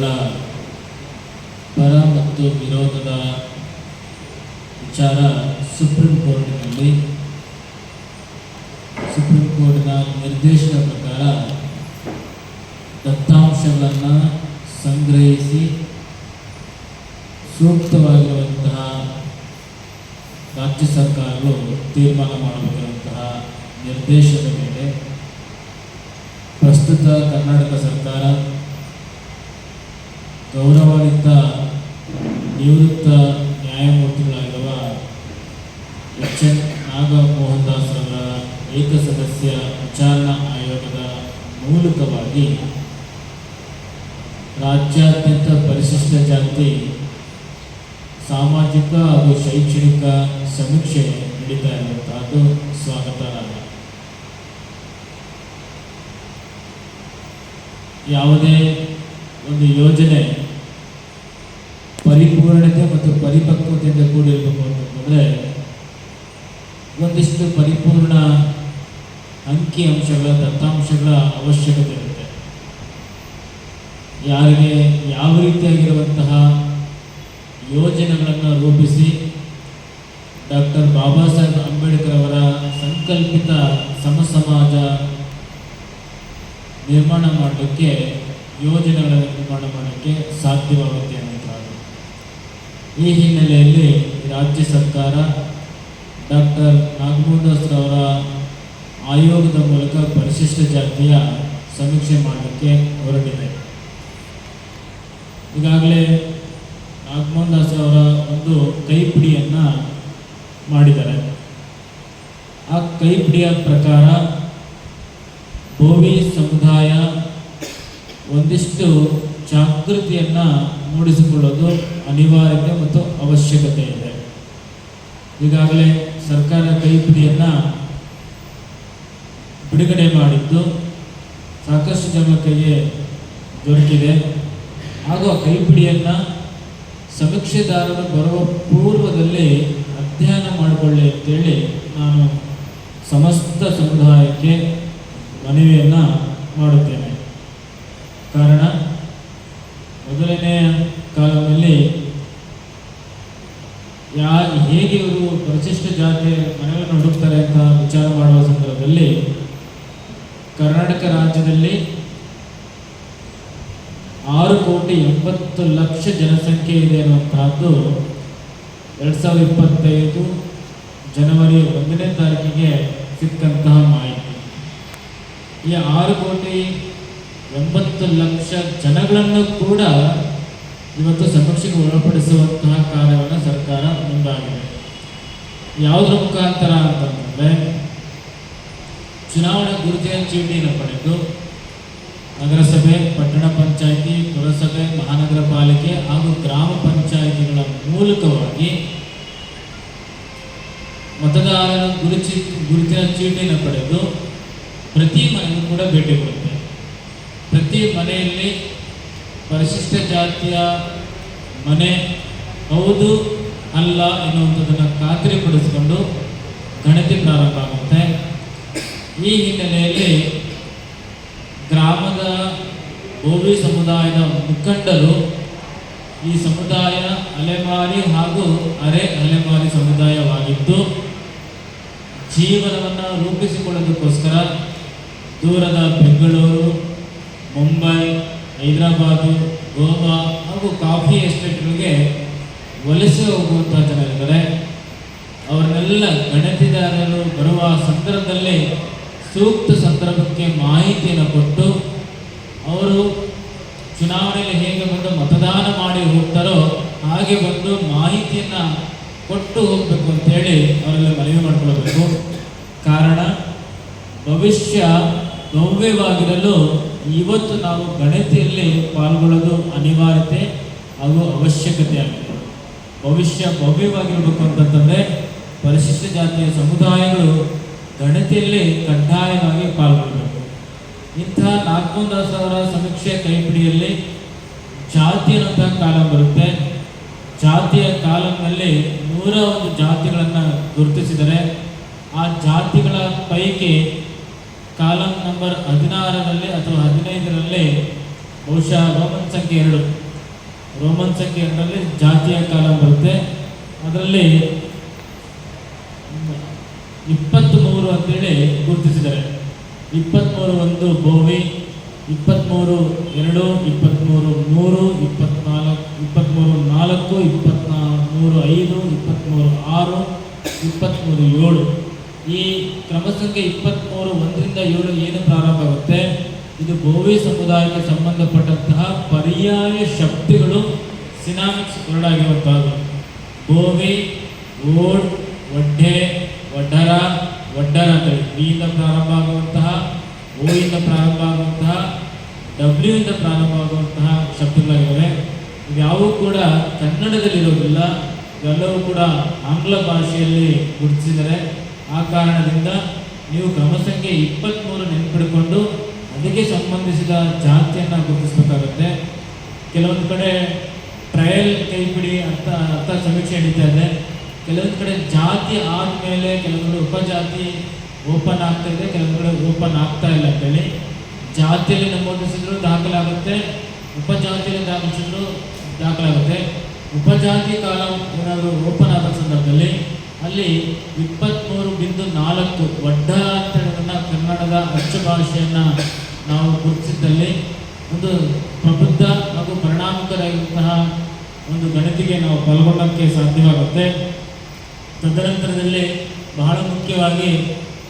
ಅಂಶಗಳ ಪರ ಮತ್ತು ವಿರೋಧದ ವಿಚಾರ ಸುಪ್ರೀಂ ಕೋರ್ಟ್ನಲ್ಲಿ. ಸುಪ್ರೀಂ ಕೋರ್ಟ್ನ ನಿರ್ದೇಶನ ಪ್ರಕಾರ ದತ್ತಾಂಶಗಳನ್ನು ಸಂಗ್ರಹಿಸಿ ಸೂಕ್ತವಾಗಿರುವಂತಹ ರಾಜ್ಯ ಸರ್ಕಾರಗಳು ತೀರ್ಮಾನ ಮಾಡಬೇಕಾದಂತಹ ನಿರ್ದೇಶನದ ಮೇಲೆ ಪ್ರಸ್ತುತ ಕರ್ನಾಟಕ ಸರ್ಕಾರ ಗೌರವಾನ್ವಿತ ನಿವೃತ್ತ ನ್ಯಾಯಮೂರ್ತಿಗಳಾಗಿರುವ ಎಚ್ ಎನ್ ನಾಗಮೋಹನ್ ಏಕ ಸದಸ್ಯ ವಿಚಾರಣಾ ಆಯೋಗದ ಮೂಲಕವಾಗಿ ರಾಜ್ಯಾದ್ಯಂತ ಪರಿಶಿಷ್ಟ ಜಾತಿ, ಸಾಮಾಜಿಕ ಹಾಗೂ ಶೈಕ್ಷಣಿಕ ಸಮೀಕ್ಷೆ ನಡೀತಾ ಇರುವಂತಹದ್ದು ಸ್ವಾಗತಾರ್ಹ ಯಾವುದೇ ಒಂದು ಯೋಜನೆ ಪರಿಪೂರ್ಣತೆ ಮತ್ತು ಪರಿಪಕ್ವತೆಯಿಂದ ಕೂಡಿರಬೇಕು ಅಂತಂದರೆ ಒಂದಿಷ್ಟು ಪರಿಪೂರ್ಣ ಅಂಕಿ ಅಂಶಗಳ, ದತ್ತಾಂಶಗಳ ಅವಶ್ಯಕತೆ ಇರುತ್ತೆ. ಯಾರಿಗೆ ಯಾವ ರೀತಿಯಾಗಿರುವಂತಹ ಯೋಜನೆಗಳನ್ನು ರೂಪಿಸಿ ಡಾಕ್ಟರ್ ಬಾಬಾ ಸಾಹೇಬ್ ಅಂಬೇಡ್ಕರ್ ಅವರ ಸಂಕಲ್ಪಿತ ಸಮಸಮಾಜ ನಿರ್ಮಾಣ ಮಾಡಲಿಕ್ಕೆ ಯೋಜನೆಗಳನ್ನು ನಿರ್ಮಾಣ ಮಾಡೋಕ್ಕೆ ಸಾಧ್ಯವಾಗುತ್ತೆ ಈ ಹಿನ್ನೆಲೆಯಲ್ಲಿ ರಾಜ್ಯ ಸರ್ಕಾರ ಡಾಕ್ಟರ್ ನಾಗಮೋಹನ್ ದಾಸ್ರವರ ಆಯೋಗದ ಮೂಲಕ ಪರಿಶಿಷ್ಟ ಜಾತಿಯ ಸಮೀಕ್ಷೆ ಮಾಡಲಿಕ್ಕೆ ಹೊರಟಿದೆ. ಈಗಾಗಲೇ ನಾಗಮೋಹನ್ ದಾಸ್ ಅವರ ಒಂದು ಕೈಪಿಡಿಯನ್ನು ಮಾಡಿದ್ದಾರೆ. ಆ ಕೈಪಿಡಿಯ ಪ್ರಕಾರ ಭೂಮಿ ಸಮುದಾಯ ಒಂದಿಷ್ಟು ಜಾಗೃತಿಯನ್ನು ಮೂಡಿಸಿಕೊಳ್ಳೋದು ಅನಿವಾರ್ಯತೆ ಮತ್ತು ಅವಶ್ಯಕತೆ ಇದೆ. ಈಗಾಗಲೇ ಸರ್ಕಾರ ಕೈಪಿಡಿಯನ್ನು ಬಿಡುಗಡೆ ಮಾಡಿದ್ದು ಸಾಕಷ್ಟು ಜನ ಕೈಗೆ ದೊರಕಿದೆ. ಹಾಗೂ ಆ ಕೈಪಿಡಿಯನ್ನು ಸಮೀಕ್ಷೆದಾರರು ಬರುವ ಪೂರ್ವದಲ್ಲಿ ಅಧ್ಯಯನ ಮಾಡಿಕೊಳ್ಳಿ ಅಂತೇಳಿ ನಾನು ಸಮಸ್ತ ಸಮುದಾಯಕ್ಕೆ ಮನವಿಯನ್ನು ಮಾಡುತ್ತೇನೆ. ಕಾರಣ ಮೊದಲನೇ ಕಾಲದಲ್ಲಿ ಯಾ ಹೇಗೆ ಇವರು ಪರಿಶಿಷ್ಟ ಜಾತಿ ಮನೆಗಳನ್ನು ಹುಡುಕ್ತಾರೆ ಅಂತ ವಿಚಾರ ಮಾಡುವ ಸಂದರ್ಭದಲ್ಲಿ ಕರ್ನಾಟಕ ರಾಜ್ಯದಲ್ಲಿ ಆರು ಕೋಟಿ ಎಂಬತ್ತು ಲಕ್ಷ ಜನಸಂಖ್ಯೆ ಇದೆ ಅನ್ನುವಂತಹದ್ದು ಎರಡು ಸಾವಿರದ ಇಪ್ಪತ್ತೈದು ಜನವರಿ ಒಂದನೇ ತಾರೀಕಿಗೆ ಸಿಕ್ಕಂತಹ ಮಾಹಿತಿ. ಈ ಆರು ಕೋಟಿ ಎಂಬತ್ತು ಲಕ್ಷ ಜನಗಳನ್ನು ಕೂಡ ಇವತ್ತು ಸಮೀಕ್ಷೆಗೆ ಒಳಪಡಿಸುವಂತಹ ಕಾರ್ಯವನ್ನು ಸರ್ಕಾರ ಮುಂದಾಗಿದೆ. ಯಾವುದರ ಮುಖಾಂತರ ಅಂತಂದರೆ, ಚುನಾವಣಾ ಗುರುತಿನ ಚೀಟಿಯನ್ನು ಪಡೆದು ನಗರಸಭೆ, ಪಟ್ಟಣ ಪಂಚಾಯಿತಿ, ಪುರಸಭೆ, ಮಹಾನಗರ ಪಾಲಿಕೆ ಹಾಗೂ ಗ್ರಾಮ ಪಂಚಾಯಿತಿಗಳ ಮೂಲಕವಾಗಿ ಮತದಾರರ ಗುರುಚಿ, ಗುರುತಿನ ಚೀಟಿಯನ್ನು ಪಡೆದು ಪ್ರತಿ ಮನೆಗೂ ಕೂಡ ಭೇಟಿ ಕೊಡುತ್ತೆ. ಪ್ರತಿ ಮನೆಯಲ್ಲಿ ಪರಿಶಿಷ್ಟ ಜಾತಿಯ ಮನೆ ಹೌದು ಅಲ್ಲ ಎನ್ನುವಂಥದ್ದನ್ನು ಖಾತ್ರಿಪಡಿಸಿಕೊಂಡು ಗಣತಿ ಪ್ರಾರಂಭ ಆಗುತ್ತೆ. ಈ ಹಿನ್ನೆಲೆಯಲ್ಲಿ ಗ್ರಾಮದ ಬೋವಿ ಸಮುದಾಯದ ಮುಖಂಡರು ಈ ಸಮುದಾಯ ಅಲೆಮಾರಿ ಹಾಗೂ ಅರೆ ಅಲೆಮಾರಿ ಸಮುದಾಯವಾಗಿದ್ದು, ಜೀವನವನ್ನು ರೂಪಿಸಿಕೊಳ್ಳೋದಕ್ಕೋಸ್ಕರ ದೂರದ ಬೆಂಗಳೂರು, ಮುಂಬೈ ಹೈದರಾಬಾದು, ಗೋವಾ ಹಾಗೂ ಕಾಫಿ ಎಸ್ಟೇಟ್ಗಳಿಗೆ ವಲಸೆ ಹೋಗುವಂಥ ಜನರಿದ್ದಾರೆ. ಅವರನ್ನೆಲ್ಲ ಗಣತಿದಾರರು ಬರುವ ಸಂದರ್ಭದಲ್ಲಿ ಸೂಕ್ತ ಸಂದರ್ಭಕ್ಕೆ ಮಾಹಿತಿಯನ್ನು ಕೊಟ್ಟು ಅವರು ಚುನಾವಣೆಯಲ್ಲಿ ಹೇಗೆ ಬಂದು ಮತದಾನ ಮಾಡಿ ಹೋಗ್ತಾರೋ ಹಾಗೆ ಬಂದು ಮಾಹಿತಿಯನ್ನು ಕೊಟ್ಟು ಹೋಗಬೇಕು ಅಂತೇಳಿ ಅವರೆಲ್ಲ ಮನವಿ ಮಾಡಿಕೊಳ್ಬೇಕು. ಕಾರಣ, ಭವಿಷ್ಯ ಭವ್ಯವಾಗಿರಲು ಇವತ್ತು ನಾವು ಗಣತಿಯಲ್ಲಿ ಪಾಲ್ಗೊಳ್ಳೋದು ಅನಿವಾರ್ಯತೆ ಹಾಗೂ ಅವಶ್ಯಕತೆ ಆಗಿದೆ. ಭವಿಷ್ಯ ಭವ್ಯವಾಗಿರಬೇಕು ಅಂತಂತಂದರೆ ಪರಿಶಿಷ್ಟ ಜಾತಿಯ ಸಮುದಾಯಗಳು ಗಣತಿಯಲ್ಲಿ ಕಡ್ಡಾಯವಾಗಿ ಪಾಲ್ಗೊಳ್ಳಬೇಕು. ಇಂಥ ನಾಲ್ಕೊಂದು ಸಾವಿರ ಸಮೀಕ್ಷೆ ಕೈಪಿಡಿಯಲ್ಲಿ ಜಾತಿ ಅಂತ ಕಾಲ ಬರುತ್ತೆ. ಜಾತಿಯ ಕಾಲಂನಲ್ಲಿ ನೂರ ಒಂದು ಜಾತಿಗಳನ್ನು ಗುರುತಿಸಿದರೆ ಆ ಜಾತಿಗಳ ಪೈಕಿ ಕಾಲಂ ನಂಬರ್ ಹದಿನಾರರಲ್ಲಿ ಅಥವಾ ಹದಿನೈದರಲ್ಲಿ ಬಹುಶಃ ರೋಮನ್ ಸಂಖ್ಯೆ ಎರಡು. ರೋಮನ್ ಸಂಖ್ಯೆ ಎರಡರಲ್ಲಿ ಜಾತಿಯ ಕಾಲಂ ಬರುತ್ತೆ. ಅದರಲ್ಲಿ ಇಪ್ಪತ್ತ್ಮೂರು ಅಂತೇಳಿ ಗುರುತಿಸಿದ್ದಾರೆ. ಇಪ್ಪತ್ತ್ಮೂರು ಒಂದು ಬೋವಿ ಇಪ್ಪತ್ತ್ಮೂರು ಎರಡು ಇಪ್ಪತ್ತ್ಮೂರು ಮೂರು, ಇಪ್ಪತ್ನಾಲ್ಕು ಇಪ್ಪತ್ತ್ಮೂರು ನಾಲ್ಕು ಇಪ್ಪತ್ನಾ ಮೂರು ಐದು ಇಪ್ಪತ್ತ್ಮೂರು ಆರು ಇಪ್ಪತ್ತ್ಮೂರು ಏಳು. ಈ ಕ್ರಮ ಸಂಖ್ಯೆ ಇಪ್ಪತ್ತ್ಮೂರು ಒಂದರಿಂದ ಏಳು ಏನು ಪ್ರಾರಂಭ ಆಗುತ್ತೆ? ಇದು ಗೋವಿ ಸಮುದಾಯಕ್ಕೆ ಸಂಬಂಧಪಟ್ಟಂತಹ ಪರ್ಯಾಯ ಶಬ್ದಗಳು ಸಿನಾಮಿಕ್ಸ್ ಹೊರಡಾಗಿರುವಂತಹದ್ದು ಬೋವಿ ಓಡ್, ಒಡ್ಡೆ, ಒಡ್ಡರ ಒಡ್ಡರ ಅಂತೇಳಿ. ಬಿಯಿಂದ ಪ್ರಾರಂಭ ಆಗುವಂತಹ ಓಯಿಂದ ಪ್ರಾರಂಭ ಆಗುವಂತಹ ಡಬ್ಲ್ಯೂ ಇಂದ ಪ್ರಾರಂಭ ಆಗುವಂತಹ ಶಬ್ದಗಳಾಗಿವೆ. ಇವ್ಯಾವೂ ಕೂಡ ಕನ್ನಡದಲ್ಲಿರೋದಿಲ್ಲ. ಇವೆಲ್ಲವೂ ಕೂಡ ಆಂಗ್ಲ ಭಾಷೆಯಲ್ಲಿ ಗುರುತಿಸಿದರೆ ಆ ಕಾರಣದಿಂದ ನೀವು ಕ್ರಮ ಸಂಖ್ಯೆ ಇಪ್ಪತ್ತ್ಮೂರು ನೆನ್ಪಿಡ್ಕೊಂಡು ಅದಕ್ಕೆ ಸಂಬಂಧಿಸಿದ ಜಾತಿಯನ್ನು ಗುರುತಿಸಬೇಕಾಗುತ್ತೆ. ಕೆಲವೊಂದು ಕಡೆ ಟ್ರಯಲ್ ಕೈಪಿಡಿ ಅಂತ ಅರ್ಥ ಸಮೀಕ್ಷೆ ನಡೀತಾ ಇದೆ. ಕೆಲವೊಂದು ಕಡೆ ಜಾತಿ ಆದಮೇಲೆ ಕೆಲವೊಂದು ಉಪಜಾತಿ ಓಪನ್ ಆಗ್ತಾ ಇದೆ, ಕೆಲವೊಂದು ಕಡೆ ಓಪನ್ ಆಗ್ತಾ ಇಲ್ಲ ಅಂತೇಳಿ ಜಾತಿಯಲ್ಲಿ ನಮೂದಿಸಿದ್ರು ದಾಖಲಾಗುತ್ತೆ ಉಪಜಾತಿಯಲ್ಲಿ ದಾಖಲಿಸಿದ್ರು ದಾಖಲಾಗುತ್ತೆ ಉಪಜಾತಿ ಕಾಲ ಏನಾದರೂ ಓಪನ್ ಆದ ಸಂದರ್ಭದಲ್ಲಿ ಅಲ್ಲಿ ಇಪ್ಪತ್ತ್ಮೂರು ಬಿಂದು ನಾಲ್ಕು ಒಡ್ಡ ಅಂತ ಕನ್ನಡದ ಅಚ್ಚು ಭಾಷೆಯನ್ನು ನಾವು ಗುರುತಿಸಿದ್ದಲ್ಲಿ ಒಂದು ಪ್ರಬುದ್ಧ ಹಾಗೂ ಪರಿಣಾಮಕಾರಿಯಾದಂತಹ ಒಂದು ಗಣತಿಗೆ ನಾವು ಪಾಲ್ಗೊಳ್ಳೋಕ್ಕೆ ಸಾಧ್ಯವಾಗುತ್ತೆ. ತದನಂತರದಲ್ಲಿ ಬಹಳ ಮುಖ್ಯವಾಗಿ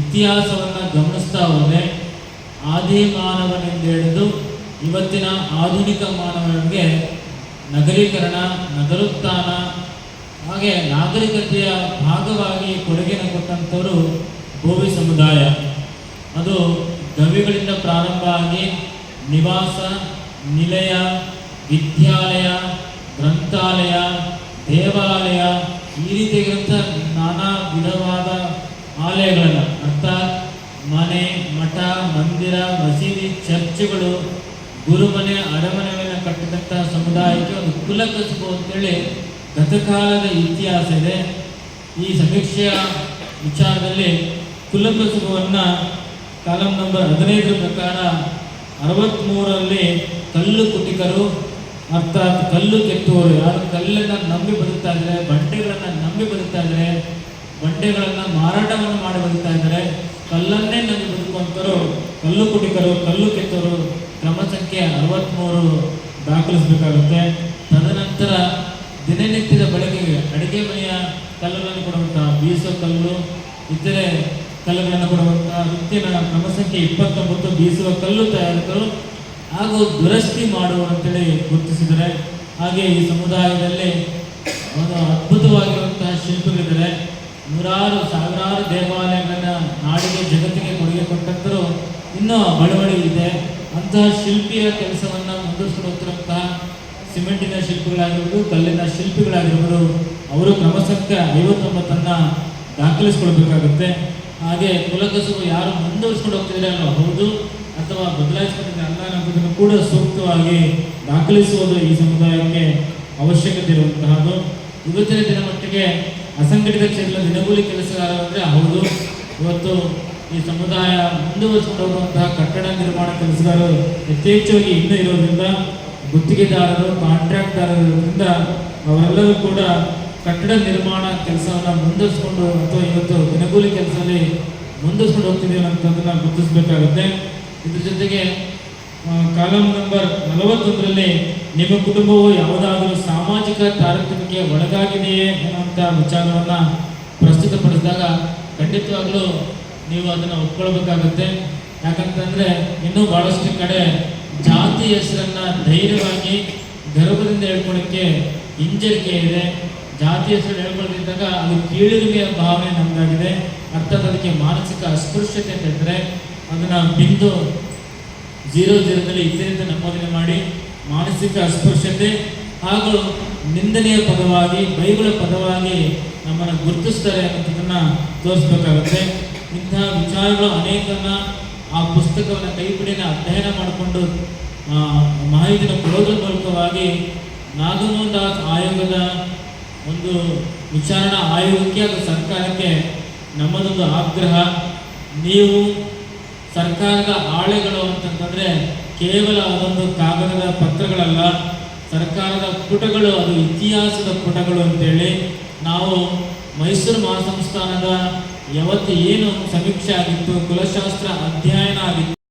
ಇತಿಹಾಸವನ್ನು ಗಮನಿಸ್ತಾ ಹೋದರೆ ಆದಿ ಮಾನವನೆಂದು ಹಿಡಿದು ಇವತ್ತಿನ ಆಧುನಿಕ ಮಾನವನಿಗೆ ನಗರೀಕರಣ, ನಗರೋತ್ಥಾನ ಹಾಗೆ ನಾಗರಿಕತೆಯ ಭಾಗವಾಗಿ ಕೊಡುಗೆನ ಕೊಟ್ಟಂಥವರು ಭೂಮಿ ಸಮುದಾಯ. ಅದು ಗವಿಗಳಿಂದ ಪ್ರಾರಂಭ ಆಗಿ ನಿವಾಸ, ನಿಲಯ, ವಿದ್ಯಾಲಯ, ಗ್ರಂಥಾಲಯ, ದೇವಾಲಯ, ಈ ರೀತಿಯಾಗಿರುವಂಥ ನಾನಾ ವಿಧವಾದ ಆಲಯಗಳನ್ನು, ಅರ್ಥಾತ್ ಮನೆ, ಮಠ, ಮಂದಿರ, ಮಸೀದಿ, ಚರ್ಚ್ಗಳು, ಗುರುಮನೆ, ಅರಮನೆಗಳನ್ನು ಕಟ್ಟಿದಂಥ ಸಮುದಾಯಕ್ಕೆ ಒಂದು ಕುಲಕಸುಬು ಅಂತೇಳಿ ಗತಕಾಲದ ಇತಿಹಾಸ ಇದೆ ಈ ಸಮೀಕ್ಷೆಯ ವಿಚಾರದಲ್ಲಿ ಕುಲಕಸುಬುವನ್ನು ಕಾಲಂ ನಂಬರ್ ಹದಿನೈದರ ಪ್ರಕಾರ ಅರವತ್ತ್ಮೂರರಲ್ಲಿ ಕಲ್ಲು ಕುಟಿಕರು, ಅರ್ಥಾತ್ ಕಲ್ಲು ಕೆತ್ತುವರು ಯಾರು? ಕಲ್ಲನ್ನು ನಂಬಿ ಬರುತ್ತಾ ಇದ್ದಾರೆ, ಬಂಡೆಗಳನ್ನು ನಂಬಿ ಬರುತ್ತಾ ಇದ್ದಾರೆ, ಬಂಡೆಗಳನ್ನು ಮಾರಾಟವನ್ನು ಮಾಡಿ ಬದುಕ್ತಾ ಇದ್ದಾರೆ. ಕಲ್ಲನ್ನೇ ನಂಬಿ ಬದುಕುವಂಥರು ಕಲ್ಲು ಕುಟಿಕರು, ಕಲ್ಲು ಕೆತ್ತವರು ಕ್ರಮ ಸಂಖ್ಯೆ ಅರವತ್ತ್ಮೂರು ದಾಖಲಿಸಬೇಕಾಗುತ್ತೆ. ತದನಂತರ ದಿನನಿತ್ಯದ ಬಳಕೆಗೆ ಅಡುಗೆ ಮನೆಯ ಕಲ್ಲುಗಳನ್ನು ಕೊಡುವಂತಹ ಬೀಸೋ ಕಲ್ಲು, ಇತರೆ ಕಲ್ಲುಗಳನ್ನು ಕೊಡುವಂತಹ ವೃತ್ತಿನ ಕ್ರಮ ಸಂಖ್ಯೆ ಇಪ್ಪತ್ತೊಂಬತ್ತು ಬೀಸುವ ಕಲ್ಲು ತಯಾರಕರು ಹಾಗೂ ದುರಸ್ತಿ ಮಾಡುವಂತೇಳಿ ಗುರುತಿಸಿದರೆ ಹಾಗೆ ಈ ಸಮುದಾಯದಲ್ಲಿ ಒಂದು ಅದ್ಭುತವಾಗಿರುವಂತಹ ಶಿಲ್ಪಿಗಳಿದ್ದಾರೆ. ನೂರಾರು, ಸಾವಿರಾರು ದೇವಾಲಯಗಳನ್ನ ನಾಡಿಗೆ ಜಗತ್ತಿಗೆ ಕೊಡುಗೆ ಕೊಟ್ಟಂತರೂ ಇನ್ನೂ ಬಳುವಳಿ ಇದೆ. ಅಂತಹ ಶಿಲ್ಪಿಯ ಕೆಲಸವನ್ನು ಮುಂದುವರಿಸಿರುವಂತಹ ಸಿಮೆಂಟಿನ ಶಿಲ್ಪಿಗಳಾಗಿರ್ಬೋದು, ಕಲ್ಲಿನ ಶಿಲ್ಪಿಗಳಾಗಿರ್ಬೋದು, ಅವರು ಕ್ರಮ ಐವತ್ತೊಂಬತ್ತನ್ನ ದಾಖಲಿಸ್ಕೊಳ್ಬೇಕಾಗುತ್ತೆ. ಹಾಗೆ ಕುಲಕಸು ಯಾರು ಮುಂದುವರಿಸ್ಕೊಂಡು ಹೋಗ್ತಿದ್ರೆ ಅಲ್ಲ ಹೌದು ಅಥವಾ ಬದಲಾಯಿಸ್ಕೊಂಡಿದ್ರೆ ಅಲ್ಲ ಅನ್ನೋದನ್ನು ಕೂಡ ಸೂಕ್ತವಾಗಿ ದಾಖಲಿಸುವುದು ಈ ಸಮುದಾಯಕ್ಕೆ ಅವಶ್ಯಕತೆ ಇರುವಂತಹದ್ದು. ಇವತ್ತಿನ ದಿನ ಮಟ್ಟಿಗೆ ಅಸಂಘಟಿತ ಕ್ಷೇತ್ರದ ದಿನಗೂಲಿ ಕೆಲಸಗಾರ ಅಂದರೆ ಹೌದು. ಇವತ್ತು ಈ ಸಮುದಾಯ ಮುಂದುವರಿಸಿಕೊಂಡು ಹೋಗುವಂತಹ ಕಟ್ಟಡ ನಿರ್ಮಾಣ ಕೆಲಸಗಾರರು ಯಥೇಚ್ಛವಾಗಿ ಇನ್ನೂ ಇರೋದ್ರಿಂದ ಗುತ್ತಿಗೆದಾರರು ಕಾಂಟ್ರಾಕ್ಟ್ದಾರರಿಂದ ಅವರೆಲ್ಲರೂ ಕೂಡ ಕಟ್ಟಡ ನಿರ್ಮಾಣ ಕೆಲಸವನ್ನು ಮುಂದುವರಿಸ್ಕೊಂಡು ಅಥವಾ ಇವತ್ತು ದಿನಗೂಲಿ ಕೆಲಸದಲ್ಲಿ ಮುಂದುವರಿಸ್ಕೊಂಡು ಹೋಗ್ತಿದ್ದೀವಿ ಅನ್ನೋದನ್ನ ಗುರುತಿಸಬೇಕಾಗುತ್ತೆ. ಇದ್ರ ಜೊತೆಗೆ ಕಾಲಂ ನಂಬರ್ ನಲವತ್ತೊಂದರಲ್ಲಿ ನಿಮ್ಮ ಕುಟುಂಬವು ಯಾವುದಾದರೂ ಸಾಮಾಜಿಕ ತಾರತಮ್ಯಕ್ಕೆ ಒಳಗಾಗಿದೆಯೇ ಅನ್ನುವಂಥ ವಿಚಾರವನ್ನು ಪ್ರಸ್ತುತಪಡಿಸಿದಾಗ ಖಂಡಿತವಾಗ್ಲೂ ನೀವು ಅದನ್ನು ಒಪ್ಕೊಳ್ಬೇಕಾಗುತ್ತೆ. ಯಾಕಂತಂದರೆ, ಇನ್ನೂ ಭಾಳಷ್ಟು ಕಡೆ ಜಾತಿ ಹೆಸರನ್ನ ಧೈರ್ಯವಾಗಿ ಗರ್ಭದಿಂದ ಹೇಳ್ಕೊಳಕ್ಕೆ ಹಿಂಜರಿಕೆ ಇದೆ. ಜಾತಿ ಹೆಸರು ಹೇಳ್ಕೊಳ್ತಿದ್ದಾಗ ಅದು ಕೀಳಿರಿಮೆಯ ಭಾವನೆ ನಮ್ಗಾಗಿದೆ. ಅರ್ಥಾತ್ ಅದಕ್ಕೆ ಮಾನಸಿಕ ಅಸ್ಪೃಶ್ಯತೆ ಅಂತ ಹೇಳಿದ್ರೆ ಅದನ್ನು ಬಿಂದು ಜೀರೋ ಜೀರೋದಲ್ಲಿ ಇದ್ದರಿಂದ ನಮೂದನೆ ಮಾಡಿ ಮಾನಸಿಕ ಅಸ್ಪೃಶ್ಯತೆ ಹಾಗೂ ನಿಂದನೆಯ ಪದವಾಗಿ ಬೈಗುಳ ಪದವಾಗಿ ನಮ್ಮನ್ನು ಗುರುತಿಸ್ತಾರೆ ಅನ್ನೋದನ್ನ ತೋರಿಸ್ಬೇಕಾಗುತ್ತೆ. ಇಂತಹ ವಿಚಾರಗಳು ಅನೇಕನ್ನ ಆ ಪುಸ್ತಕವನ್ನು ಕೈಪಿಡಿನ ಅಧ್ಯಯನ ಮಾಡಿಕೊಂಡು ಮಾಹಿತಿನ ಕೊಡೋದ್ರ ಮೂಲಕವಾಗಿ ನಾಗಮೋಹನ್ ಆಯೋಗದ ಒಂದು ವಿಚಾರಣಾ ಆಯೋಗಕ್ಕೆ ಅದು ಸರ್ಕಾರಕ್ಕೆ ನಮ್ಮದೊಂದು ಆಗ್ರಹ. ನೀವು ಸರ್ಕಾರದ ಆಳೆಗಳು ಅಂತಂತಂದರೆ ಕೇವಲ ಅದೊಂದು ಕಾಗದದ ಪತ್ರಗಳಲ್ಲ, ಸರ್ಕಾರದ ಪುಟಗಳು, ಅದು ಇತಿಹಾಸದ ಪುಟಗಳು ಅಂತೇಳಿ ನಾವು ಮೈಸೂರು ಮಹಾಸಂಸ್ಥಾನದ ಯಾವತ್ತು ಏನು ಸಮೀಕ್ಷೆ ಆಗಿತ್ತು ಕುಲಶಾಸ್ತ್ರ ಅಧ್ಯಯನ ಆಗಿತ್ತು